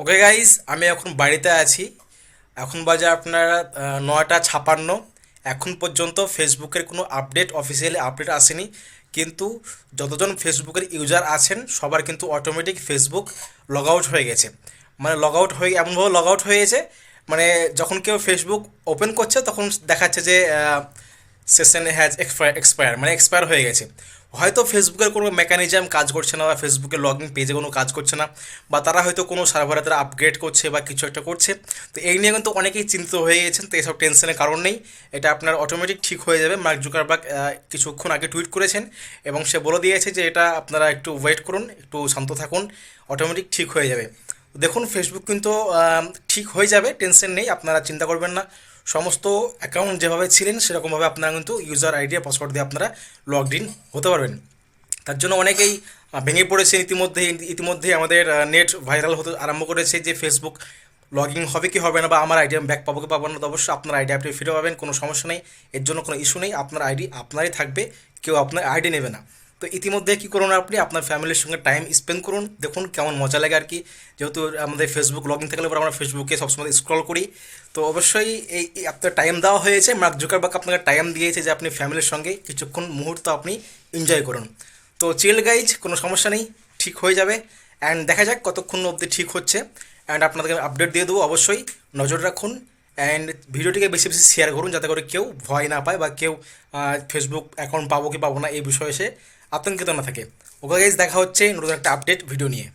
Okay guys আমি এখন বাড়িতে আছি। এখন বাজে আপনারা নয়টা ছাপান্ন। এখন পর্যন্ত ফেসবুকের কোনো আপডেট অফিসিয়ালি আপডেট আসেনি। কিন্তু যতজন ফেসবুকের ইউজার আছেন, সবার কিন্তু অটোমেটিক ফেসবুক লগ আউট হয়ে গেছে। মানে লগ আউট হয়ে, এমনভাবে লগ আউট হয়ে গেছে মানে যখন কেউ ফেসবুক ওপেন করছে, তখন দেখাচ্ছে যে সেশন হ্যাজ এক্সপায়ার এক্সপায়ার মানে এক্সপায়ার হয়ে গেছে। হয়তো ফেসবুকের কোনো মেকানিজম কাজ করছে না বা ফেসবুকের লগ ইন পেজে কোনো কাজ করছে না বা তারা হয়তো কোনো সার্ভারে তারা আপগ্রেড করছে বা কিছু একটা করছে। তো এই নিয়ে কিন্তু অনেকেই চিন্তিত হয়ে গেছেন তো এসব টেনশনের কারণ নেই। এটা আপনার অটোমেটিক ঠিক হয়ে যাবে। মার্ক জুকারবার্গ আহ, কিছুক্ষণ আগে টুইট করেছেন এবং সে বলে দিয়েছে যে এটা আপনারা একটু ওয়েট করুন একটু শান্ত থাকুন অটোমেটিক ঠিক হয়ে যাবে। দেখুন ফেসবুক কিন্তু ঠিক হয়ে যাবে টেনশন নেই আপনারা চিন্তা করবেন না। সমস্ত অ্যাকাউন্ট যেভাবে ছিলেন, সেরকমভাবে আপনারা কিন্তু ইউজার আইডি আর পাসওয়ার্ড দিয়ে আপনারা লগ ইন হতে পারবেন। তার জন্য অনেকেই ভেঙে পড়েছে ইতিমধ্যে ইতিমধ্যে আমাদের নেট ভাইরাল হতে আরম্ভ করেছে যে ফেসবুক লগ হবে কি হবে না বা আমার আইডি ব্যাক পাবো কি পাবো না, তো অবশ্যই আপনার আইডি আপনি ফিরে পাবেন, কোনো সমস্যা নেই। এর জন্য কোনো ইস্যু নেই, আপনার আইডি আপনারই থাকবে, কেউ আপনার আইডি নেবে না। তো ইতিমধ্যে কী করুন আপনি? আপনার ফ্যামিলির সঙ্গে টাইম স্পেন্ড করুন। দেখুন কেমন মজা লাগে আর কি। যেহেতু আমাদের ফেসবুক লগ ইন থাকলে পরে আমরা ফেসবুকে সবসময় স্ক্রল করি। তো অবশ্যই এই আপনার টাইম দেওয়া হয়েছে। মার্ক জুকারবার্গ আপনাকে টাইম দিয়েছে যে আপনি ফ্যামিলির সঙ্গে কিছুক্ষণ মুহূর্ত আপনি এনজয় করুন। তো চিল গাইজ কোনো সমস্যা নেই। ঠিক হয়ে যাবে। অ্যান্ড দেখা যাক কতক্ষণ অবধি ঠিক হচ্ছে। অ্যান্ড আপনাদেরকে আপডেট দিয়ে দেবো। অবশ্যই নজর রাখুন। অ্যান্ড ভিডিওটিকে বেশি বেশি শেয়ার করুন যাতে করে কেউ ভয় না পায় বা কেউ ফেসবুক অ্যাকাউন্ট পাবো কি পাবো না এই বিষয়ে সে আতঙ্কিত না থাকে। ওকে গাইজ দেখা হচ্ছে নতুন একটা আপডেট ভিডিও নিয়ে।